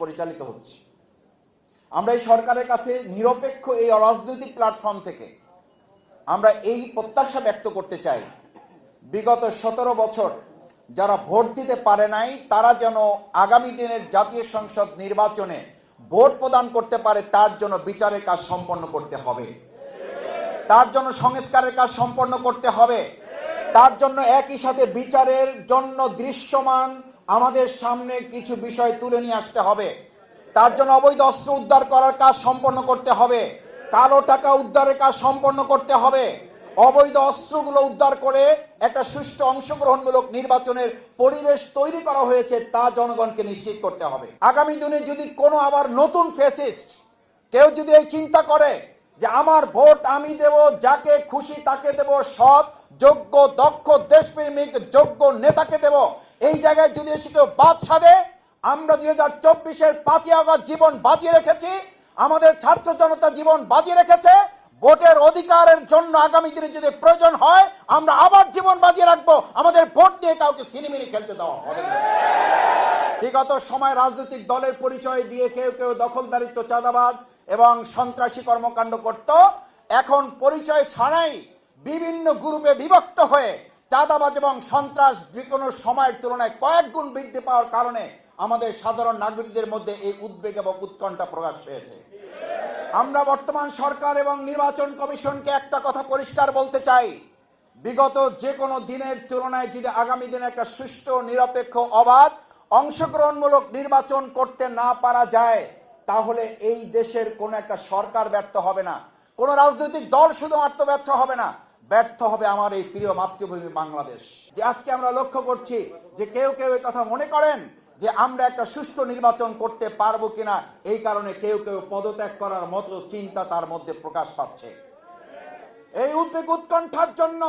পরিচালিত হচ্ছে। আমরা এই সরকারের কাছে নিরপেক্ষ এই অরাজনৈতিক প্ল্যাটফর্ম থেকে আমরা এই প্রত্যাশা ব্যক্ত করতে চাই, বিগত সতেরো বছর যারা ভোট দিতে পারে নাই, তারা যেন আগামী দিনের জাতীয় সংসদ নির্বাচনে ভোট প্রদান করতে পারে, তার জন্য বিচারের কাজ সম্পন্ন করতে হবে। তার জন্য সংস্কারের কাজ সম্পন্ন করতে হবে। তার জন্য একই সাথে বিচারের জন্য দৃশ্যমান আমাদের সামনে কিছু বিষয় তুলে নিয়ে আসতে হবে। তার জন্য অবৈধ অস্ত্র উদ্ধার করার কাজ সম্পন্ন করতে হবে। কালো টাকা উদ্ধারের কাজ সম্পন্ন করতে হবে। অবৈধ অস্ত্রগুলো উদ্ধার করে একটা সুষ্ঠু অংশগ্রহণমূলক নির্বাচনের পরিবেশ তৈরি করা হয়েছে তা জনগণকে নিশ্চিত করতে হবে। আগামী দিনে যদি কোনো আবার নতুন ফেসিস্ট কেউ যদি এই চিন্তা করে যে আমার ভোট আমি দেব, যাকে খুশি তাকে দেব, সৎ, যোগ্য, দক্ষ, দেশপ্রেমিক, যোগ্য নেতাকে দেব এই জায়গায় যদি এসে কেউ বাদ সাধে, আমরা দুই হাজার চব্বিশের পাঁচই আগস্ট জীবন বাজিয়ে রেখেছি, আমাদের ছাত্র জনতা জীবন বাজিয়ে রেখেছে, ভোটের অধিকারের জন্য আগামী দিনে যদি প্রয়োজন হয়, আমরা আবার জীবন বাজিয়ে রাখব আমাদের ভোট নিয়ে কাউকে সিনেমিনি খেলতে দেওয়া হবে। বিগত সময় রাজনৈতিক দলের পরিচয় দিয়ে কেউ কেউ দখলদারিত্ব, চাঁদাবাজ এবং সন্ত্রাসী কর্মকাণ্ড করত এখন পরিচয় ছাড়াই বিভিন্ন গ্রুপে বিভক্ত হয়ে চাঁদাবাজ এবং সন্ত্রাস যে কোনো সময়ের তুলনায় কয়েক গুণ বৃদ্ধি পাওয়ার কারণে আমাদের সাধারণ নাগরিকদের মধ্যে এই উদ্বেগ এবং উৎকণ্ঠা প্রকাশ পেয়েছে। আমরা বর্তমান সরকার এবং নির্বাচন কমিশনকে একটা কথা পরিষ্কার বলতে চাই। বিগত যে কোনো দিনের তুলনায় যদি আগামী দিনে একটা সুষ্ঠু, নিরপেক্ষ, অবাধ, অংশগ্রহণমূলক নির্বাচন করতে না পারা যায়, তাহলে এই দেশের কোন একটা সরকার ব্যর্থ হবে না। কোন রাজনৈতিক দল শুধুমাত্র ব্যর্থ হবে না। ব্যর্থ হবে আমার এই প্রিয় মাতৃভূমি বাংলাদেশ। যে আজকে আমরা লক্ষ্য করছি যে কেউ কেউ এই কথা মনে করেন যে আমরা একটা সুষ্ঠু নির্বাচন করতে পারব কিনা, এই কারণে কেউ কেউ পদত্যাগ করার মতো চিন্তা তার মধ্যে প্রকাশ পাচ্ছে। এই উদ্বেগ উৎকণ্ঠার জন্য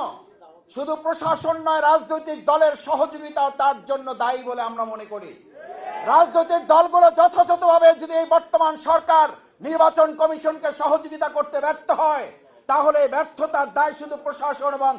শুধু প্রশাসন নয়, রাজনৈতিক দলের সহযোগিতা তার জন্য দায়ী বলে আমরা মনে করি। রাজনৈতিক দলগুলো যথাযথভাবে যদি এই বর্তমান সরকার নির্বাচন কমিশনকে সহযোগিতা করতে ব্যর্থ হয় তাহলে ব্যর্থতার দায় শুধু প্রশাসন এবং